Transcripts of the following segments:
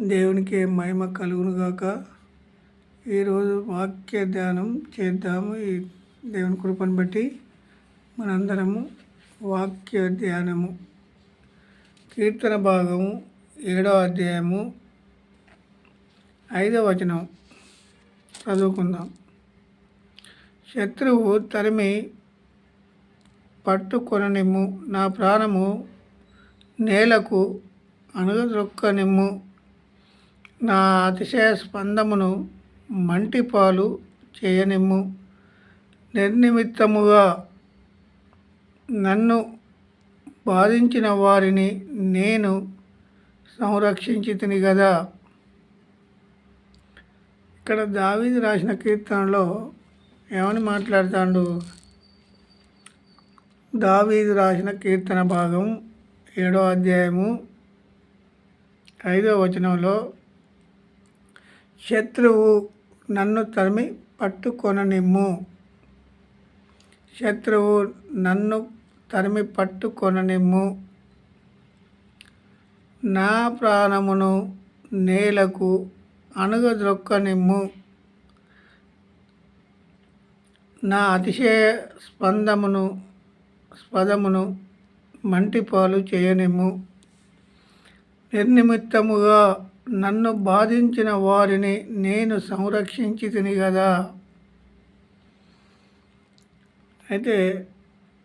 దేవునికి మహిమ కలుగునుగాక. ఈరోజు వాక్య ధ్యానం చేద్దాము. ఈ దేవుని కృపను బట్టి మనందరము వాక్య ధ్యానము. కీర్తన భాగము ఏడో అధ్యాయము ఐదవ వచనం చదువుకుందాం. శత్రువు తరిమి పట్టుకొననిమ్ము నా ప్రాణము నేలకు అణగద్రొక్కనిమ్ము నా అతిశయ స్పందమును మంటిపాలు చేయనిమ్ము. నిర్నిమిత్తముగా నన్ను బాధించిన వారిని నేను సంరక్షించి తిని కదా ఇక్కడ దావీది రాసిన కీర్తనలో ఏమని మాట్లాడుతాడు? దావీది రాసిన కీర్తన భాగం ఏడో అధ్యాయము ఐదో వచనంలో శత్రువు నన్ను తరిమి పట్టుకొననిమ్ము. శత్రువు నన్ను తరిమి పట్టుకొననిమ్ము. నా ప్రాణమును నేలకు అణుగద్రొక్కనిమ్ము నా అతిశయ స్పందమును స్పదమును మంటిపాలు చేయనిమ్ము. నిర్నిమిత్తముగా నన్ను బాధించిన వారిని నేను సంరక్షించి తిని కదా అయితే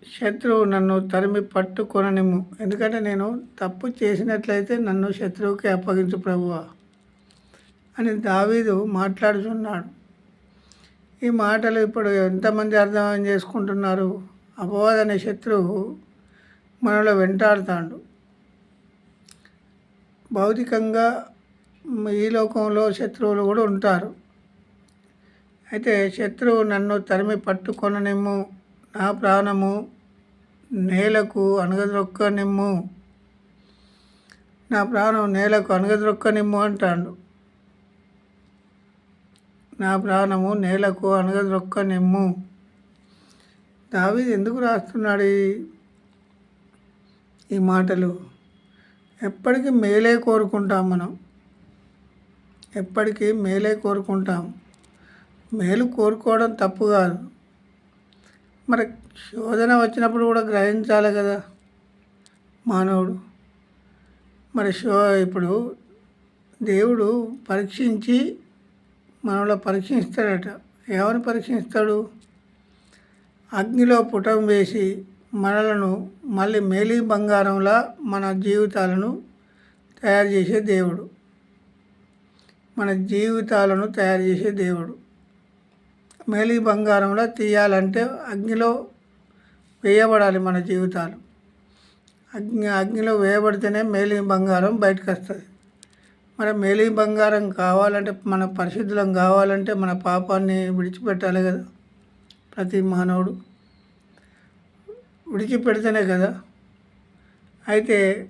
శత్రువు నన్ను తరిమి పట్టుకొననిము ఎందుకంటే నేను తప్పు చేసినట్లయితే నన్ను శత్రువుకి అప్పగించు ప్రభువ అని దావీదు మాట్లాడుతున్నాడు ఈ మాటలు ఇప్పుడు ఎంతమంది అర్థం చేసుకుంటున్నారు? అపవాదనే శత్రువు మనలో వెంటాడుతాడు. భౌతికంగా ఈ లోకంలో శత్రువులు కూడా ఉంటారు. అయితే శత్రువు నన్ను తరిమి పట్టుకొననిమ్ము నా ప్రాణము నేలకు అణగద్రొక్కనిమ్ము నా ప్రాణం నేలకు అణగద్రొక్కనిమ్ము అంటాడు. నా ప్రాణము నేలకు అణగద్రొక్కనిమ్ము దావి ఎందుకు రాస్తున్నాడు ఈ మాటలు? ఎప్పటికీ మేలే కోరుకుంటాం మనం. ఎప్పటికీ మేలే కోరుకుంటాం. మేలు కోరుకోవడం తప్పు కాదు. మరి శోధన వచ్చినప్పుడు కూడా గ్రహించాలి కదా మానవుడు. మరి శో ఇప్పుడు దేవుడు పరీక్షించి మనలో పరీక్షిస్తాడట. ఎవరిని పరీక్షిస్తాడు? అగ్నిలో పుటం వేసి మనలను మళ్ళీ మేలి బంగారంలా మన జీవితాలను తయారు చేసే దేవుడు. మన జీవితాలను తయారు చేసే దేవుడు. మేలి బంగారంలో తీయాలంటే అగ్నిలో వేయబడాలి మన జీవితాలు. అగ్ని అగ్నిలో వేయబడితేనే మేలి బంగారం బయటకు వస్తుంది మరి మేలి బంగారం కావాలంటే మన పరిశుద్ధులం కావాలంటే మన పాపాన్ని విడిచిపెట్టాలి కదా ప్రతి మానవుడు. విడిచిపెడితేనే కదా. అయితే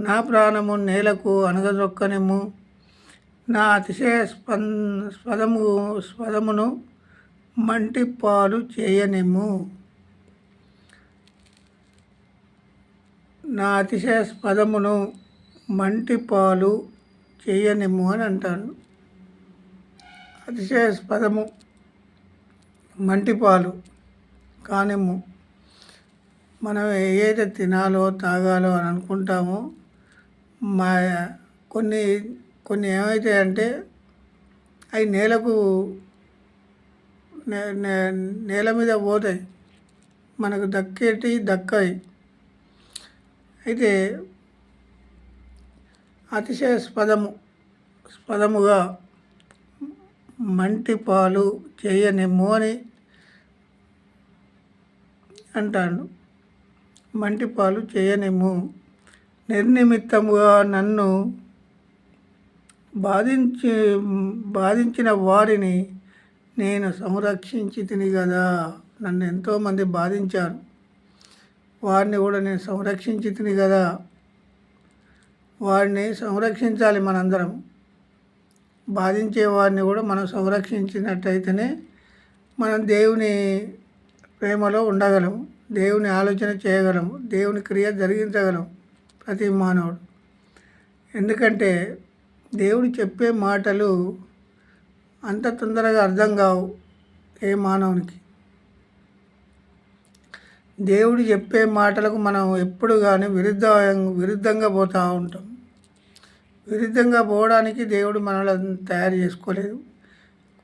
నా ప్రాణము నేలకు అనగదొక్కనేమో నా అతిశయ స్పం స్పదము స్పదమును మంటిపాలు చేయనిమ్ము. నా అతిశయ స్పదమును మంటిపాలు చేయనిమ్ము అని అంటాను అతిశయ స్పదము మంటిపాలు కానిమ్ము. మనం ఏదైతే తినాలో తాగాలో అని అనుకుంటామో మా కొన్ని కొన్ని ఏమవుతాయంటే అవి నేలకు నేల మీద పోతాయి. మనకు దక్కేటి దక్కాయి. అయితే అతిశయ స్పదము స్పదముగా మంటి పాలు చేయనిమ్ము అని అంటాడు. మంటి పాలు చేయనిమ్ము నిర్నిమిత్తముగా నన్ను బాధించి బాధించిన వారిని నేను సంరక్షించి తిని కదా నన్ను ఎంతోమంది బాధించారు. వారిని కూడా నేను సంరక్షించి తిని కదా వారిని సంరక్షించాలి మనందరం. బాధించే వారిని కూడా మనం సంరక్షించినట్టయితేనే మనం దేవుని ప్రేమలో ఉండగలం. దేవుని ఆలోచన చేయగలం. దేవుని క్రియ జరిగించగలం ప్రతి మానవుడు. ఎందుకంటే దేవుడు చెప్పే మాటలు అంత తొందరగా అర్థం కావు ఏ మానవునికి. దేవుడు చెప్పే మాటలకు మనం ఎప్పుడు కానీ విరుద్ధ విరుద్ధంగా పోతూ ఉంటాం. విరుద్ధంగా పోవడానికి దేవుడు మనల్ని తయారు చేసుకోలేదు.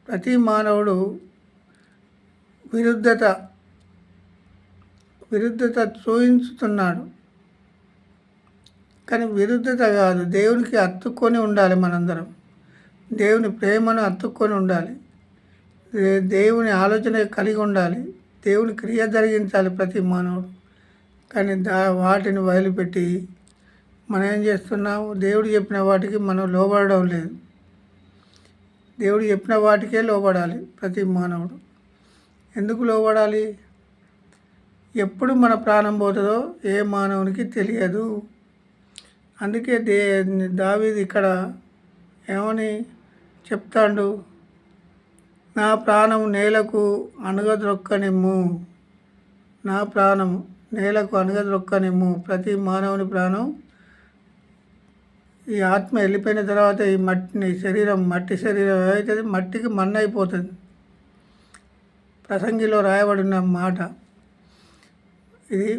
ప్రతి మానవుడు విరుద్ధత విరుద్ధత చూపించుతున్నాడు కానీ విరుద్ధత కాదు. దేవునికి అత్తుక్కొని ఉండాలి మనందరం. దేవుని ప్రేమను అత్తుక్కొని ఉండాలి. దేవుని ఆలోచన కలిగి ఉండాలి. దేవుని క్రియ జరిగించాలి ప్రతి మానవుడు. కానీ దా వాటిని వదిలిపెట్టి మనం ఏం చేస్తున్నాము దేవుడు చెప్పిన వాటికి మనం లోబడడం లేదు. దేవుడు చెప్పిన వాటికే లోబడాలి ప్రతి మానవుడు. ఎందుకు లోబడాలి? ఎప్పుడు మన ప్రాణం పోతుందో ఏ మానవునికి తెలియదు. అందుకే దే దావీది ఇక్కడ ఏమని చెప్తాడు? నా ప్రాణం నేలకు అణగద్రొక్కనిమ్ము నా ప్రాణం నేలకు అణగద్రొక్కనిమ్ము ప్రతి మానవుని ప్రాణం ఈ ఆత్మ వెళ్ళిపోయిన తర్వాత ఈ మట్టిని శరీరం మట్టి శరీరం ఏమవుతుంది మట్టికి మన్నైపోతుంది. అయిపోతుంది ప్రసంగిలో రాయబడిన మాట. ఇది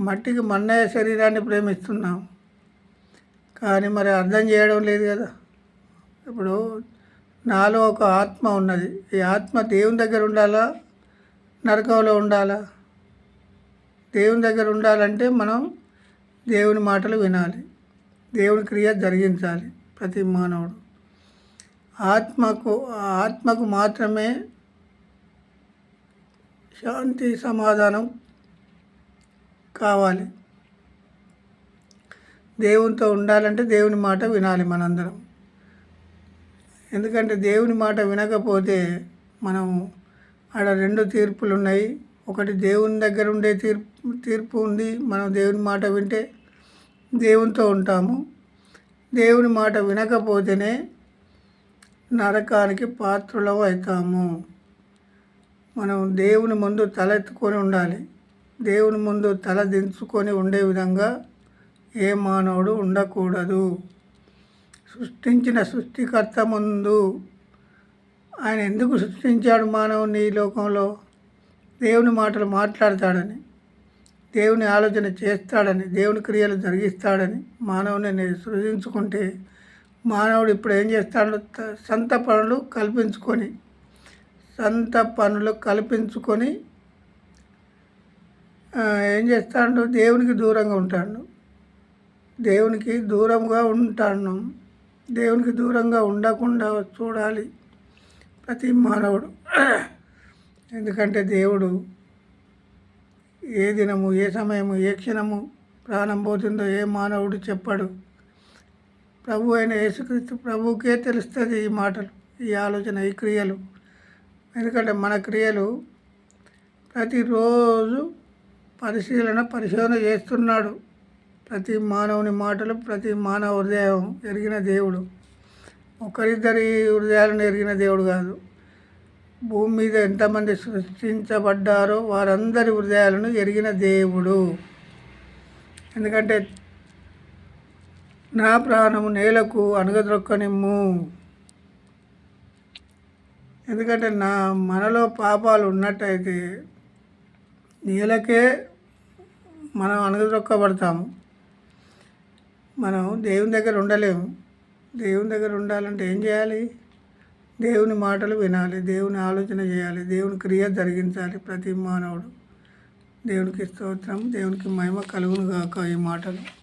మట్టికి మన్నయ్య శరీరాన్ని ప్రేమిస్తున్నాం. కానీ మరి అర్థం చేయడం లేదు కదా. ఇప్పుడు నాలో ఒక ఆత్మ ఉన్నది. ఈ ఆత్మ దేవుని దగ్గర ఉండాలా? నరకంలో ఉండాలా? దేవుని దగ్గర ఉండాలంటే మనం దేవుని మాటలు వినాలి. దేవుని క్రియ జరిగించాలి ప్రతి మానవుడు. ఆత్మకు ఆత్మకు మాత్రమే శాంతి సమాధానం కావాలి. దేవునితో ఉండాలంటే దేవుని మాట వినాలి మనందరం. ఎందుకంటే దేవుని మాట వినకపోతే మనం ఆడ రెండు తీర్పులు ఉన్నాయి ఒకటి దేవుని దగ్గర ఉండే తీర్పు తీర్పు ఉంది. మనం దేవుని మాట వింటే దేవునితో ఉంటాము. దేవుని మాట వినకపోతేనే నరకానికి పాత్రులం అవుతాము. మనం దేవుని ముందు తలెత్తుకొని ఉండాలి. దేవుని ముందు తల దించుకొని ఉండే విధంగా ఏ మానవుడు ఉండకూడదు. సృష్టించిన సృష్టికర్త ముందు ఆయన ఎందుకు సృష్టించాడు మానవుని ఈ లోకంలో? దేవుని మాటలు మాట్లాడతాడని దేవుని ఆలోచన చేస్తాడని దేవుని క్రియలు జరిగిస్తాడని మానవుని సృజించుకుంటే మానవుడు ఇప్పుడు ఏం చేస్తాడు సంత పనులు కల్పించుకొని సంత పనులు కల్పించుకొని ఏం చేస్తాడు? దేవునికి దూరంగా ఉంటాడు. దేవునికి దూరంగా ఉంటాను. దేవునికి దూరంగా ఉండకుండా చూడాలి ప్రతి మానవుడు. ఎందుకంటే దేవుడు ఏ దినము ఏ సమయము ఏ క్షణము ప్రాణం పోతుందో ఏ మానవుడు చెప్పాడు. ప్రభు అయిన యేసుక్రీస్తు ప్రభుకే తెలుస్తుంది ఈ మాటలు ఈ ఆలోచన ఈ క్రియలు. ఎందుకంటే మన క్రియలు ప్రతిరోజు పరిశీలన పరిశోధన చేస్తున్నాడు. ప్రతి మానవుని మాటలు ప్రతి మానవ హృదయం ఎరిగిన దేవుడు. ఒకరిద్దరి హృదయాలను ఎరిగిన దేవుడు కాదు. భూమి మీద ఎంతమంది సృష్టించబడ్డారో వారందరి హృదయాలను ఎరిగిన దేవుడు. ఎందుకంటే నా ప్రాణము నేలకు అనగదొక్కనిమ్ము ఎందుకంటే నా మనలో పాపాలు ఉన్నట్టయితే నేలకే మనం అనగదొక్కబడతాము మనం దేవుని దగ్గర ఉండలేము. దేవుని దగ్గర ఉండాలంటే ఏం చేయాలి? దేవుని మాటలు వినాలి దేవుని ఆలోచన చేయాలి దేవుని క్రియ జరిగించాలి ప్రతి మానవుడు. దేవునికి స్తోత్రం దేవునికి మహిమ కలుగును కాక ఈ మాటలు.